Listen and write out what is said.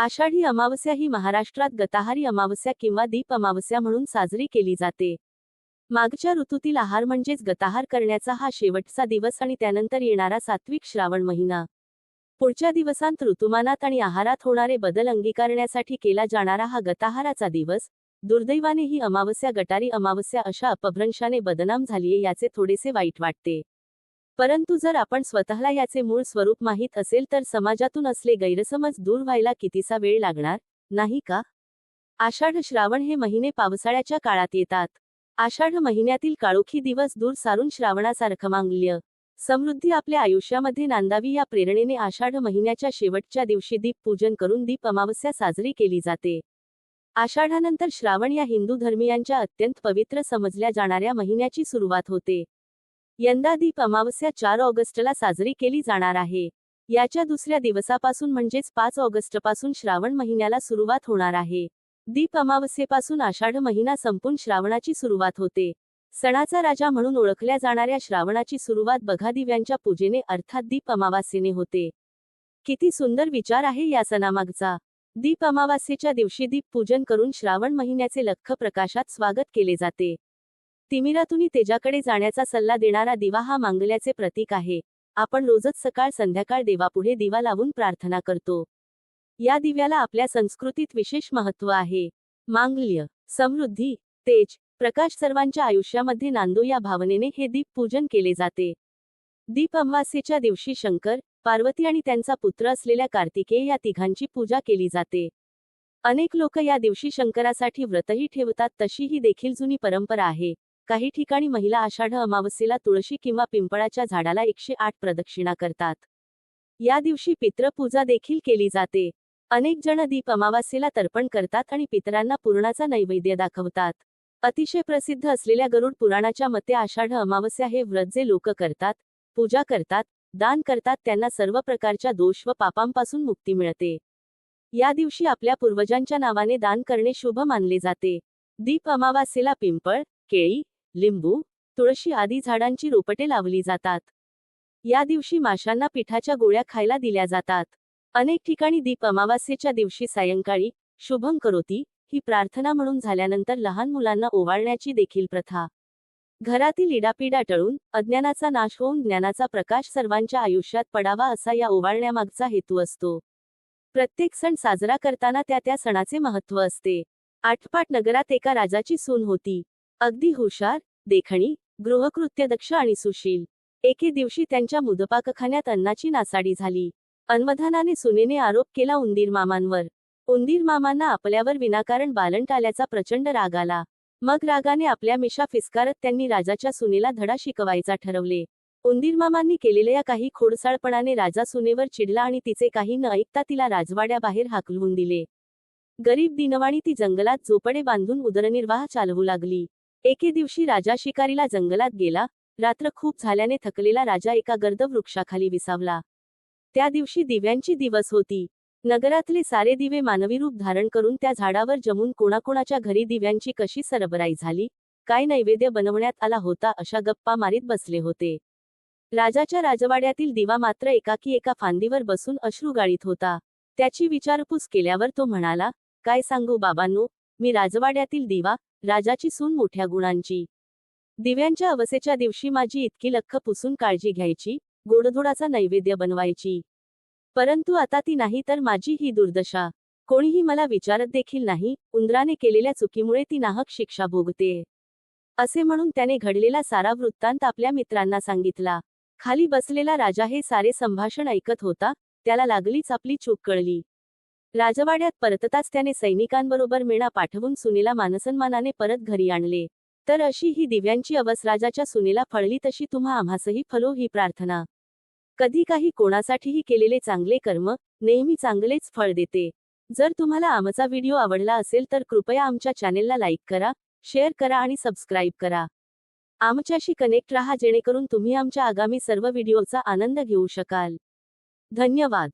आषाढी अमावस्या ही महाराष्ट्रात गताहारी अमावस्या किंवा दीप अमावस्या म्हणून साजरी केली जाते. मागच्या ऋतूतील आहार म्हणजेच गताहार करण्याचा हा शेवटचा दिवस आणि त्यानंतर येणारा सात्विक श्रावण महिना. पुढच्या दिवसांत ऋतुमानात आणि आहारात होणारे बदल अंगीकारण्यासाठी केला जाणारा हा गताहाराचा दिवस दुर्दैवाने ही अमावस्या गटारी अमावस्या अशा अपभ्रंशाने बदनाम झालीये याचे थोडेसे वाईट वाटते. परंतु जर आपण स्वतःला याचे मूळ स्वरूप माहीत असेल तर समाजातून असले गैरसमज दूर व्हायला कितीसा वेळ लागणार? नाही का? आषाढ श्रावण हे महिने पावसाळ्याच्या काळात येतात. आषाढ महिन्यातील काळोखी दिवस दूर सारून श्रावणासारखं मांगल्य. समृद्धी आपल्या आयुष्यामध्ये नांदावी या प्रेरणेने आषाढ महिन्याच्या शेवटच्या दिवशी दीप पूजन करून दीप अमावस्या साजरी केली जाते. आषाढानंतर श्रावण या हिंदू धर्मियांच्या अत्यंत पवित्र समजल्या जाणाऱ्या महिन्याची सुरुवात होते. यंदा दीप अमावस्या चार ऑगस्टला साजरी केली जाणार आहे. याच्या दुसऱ्या दिवसापासून म्हणजेच पाच ऑगस्टपासून श्रावण महिन्याला सुरुवात होणार आहे. दीप अमावस्येपासून आषाढ महिना संपून श्रावणाची सुरुवात होते. सणाचा राजा म्हणून ओळखल्या जाणाऱ्या श्रावणाची सुरुवात बघा दिव्यांच्या पूजेने अर्थात दीप अमावास्येने होते. किती सुंदर विचार आहे या सणामागचा. दीप अमावास्येच्या दिवशी दीप पूजन करून श्रावण महिन्याचे लख्ख प्रकाशात स्वागत केले जाते. तिमिरातून तेजाकडे जाण्याचा सल्ला देणारा दिवा हा मांगल्याचे प्रतीक आहे. आपण रोजच सकाळ संध्याकाळ देवापुढे दिवा लावून प्रार्थना करतो. या दिव्याला आपल्या संस्कृतीत विशेष महत्त्व आहे. मांगल्य समृद्धी तेज प्रकाश सर्वांच्या आयुष्यामध्ये नांदो या भावनेने हे दीप पूजन केले जाते. दीप अमावास्येच्या दिवशी शंकर पार्वती आणि त्यांचा पुत्र असलेल्या कार्तिकेय या तिघांची पूजा केली जाते. अनेक लोक या दिवशी शंकरासाठी व्रतही ठेवतात तशी ही देखील जुनी परंपरा आहे. काही ठिकाणी महिला आषाढ अमावस्येला तुळशी किंवा पिंपळाच्या झाडाला एकशे आठ प्रदक्षिणा करतात. या दिवशी पितृपूजा देखील केली जाते. अनेक जण दीप अमावास्येला तर्पण करतात आणि पितरांना पूर्णाचा नैवेद्य दाखवतात. अतिशय प्रसिद्ध असलेल्या गरुड पुराणाच्या मते आषाढ अमावस्या हे व्रत जे लोक करतात पूजा करतात दान करतात त्यांना सर्व प्रकारच्या दोष व पापांपासून मुक्ती मिळते. या दिवशी आपल्या पूर्वजांच्या नावाने दान करणे शुभ मानले जाते. दीप अमावास्येला पिंपळ केळी लिंबू तुळशी आदी झाडांची रोपटे लावली जातात. या दिवशी माशांना पिठाच्या गोळ्या खायला दिल्या जातात. अनेक ठिकाणी दीप अमावास्येच्या दिवशी सायंकाळी शुभम करोती ही प्रार्थना म्हणून झाल्यानंतर लहान मुलांना ओवाळण्याची देखील प्रथा. घरातील इडापिडा टळून अज्ञानाचा नाश होऊन ज्ञानाचा प्रकाश सर्वांच्या आयुष्यात पडावा असा या ओवाळण्यामागचा हेतू असतो. प्रत्येक सण साजरा करताना त्या त्या सणाचे महत्त्व असते. आठपाट नगरात एका राजाची सून होती. अगदी हुशार देखणी गृहकृत्यदक्ष आणि सुशील. एके दिवशी त्यांच्या मुदपाकखान्यात अन्नाची नासाडी झाली. अन्वधानाने सुनेने आरोप केला उंदीर मामांवर. उंदीर मामांना आपल्यावर विनाकारण बालंट आल्याचा प्रचंड राग आला. मग रागाने आपल्या मिशा फिसकारत त्यांनी राजाच्या सुनेला धडा शिकवायचा ठरवले. उंदीर मामांनी केलेल्या काही खोडसाळपणाने राजा सुनेवर चिडला आणि तिचे काही न ऐकता तिला राजवाड्याबाहेर हाकलवून दिले. गरीब दिनवाणी ती जंगलात झोपडे बांधून उदरनिर्वाह चालवू लागली. एके दिवशी राजा शिकारीला जंगलात गेला रात्र खूप झाल्याने थकलेला राजा एका गर्द वृक्षाखाली विसावला. त्या दिवशी दिव्यांची दिवस होती. नगरातले सारे दिवे मानवी रूप धारण करून त्या झाडावर जमून कोणाकोणाच्या घरी दिव्यांची कशी सरबराई झाली काय नैवेद्य बनवण्यात आला होता अशा गप्पा मारीत बसले होते. राजाच्या राजवाड्यातील दिवा मात्र एकाकी एका फांदीवर बसून अश्रू गाळीत होता. त्याची विचारपूस केल्यावर तो म्हणाला काय सांगू बाबांनो मी राजवाड्यातील दिवा राजाची सून मोठ्या गुणांची. दिव्यांच्या अवसेच्या दिवशी माझी इतकी लख पुसून काळजी घ्यायची गोडधोडाचा नैवेद्य बनवायची. परंतु आता ती नाही तर माझी ही दुर्दशा. कोणीही मला विचारत देखील नाही उंदराने केलेल्या चुकीमुळे ती नाहक शिक्षा भोगते. असे म्हणून त्याने घडलेला सारा वृत्तांत आपल्या मित्रांना सांगितला. खाली बसलेला राजा हे सारे संभाषण ऐकत होता त्याला लागलीच आपली चूक कळली. राजवाड्यात परतताच त्याने सैनिकांबरोबर मेणा पाठवून सुनेला मानसन्मानाने परत घरी आणले. तर अशी ही दिव्यांची अवस राजाच्या सुनेला फळली तशी तुम्हा आम्हासही फलो ही प्रार्थना. कधी काही कोणासाठीही केलेले चांगले कर्म नेहमी चांगलेच फळ देते. जर तुम्हाला आमचा व्हिडिओ आवडला असेल तर कृपया आमच्या चॅनेलला लाईक करा शेअर करा आणि सबस्क्राईब करा. आमच्याशी कनेक्ट रहा जेणेकरून तुम्ही आमच्या आगामी सर्व व्हिडिओचा आनंद घेऊ शकाल. धन्यवाद.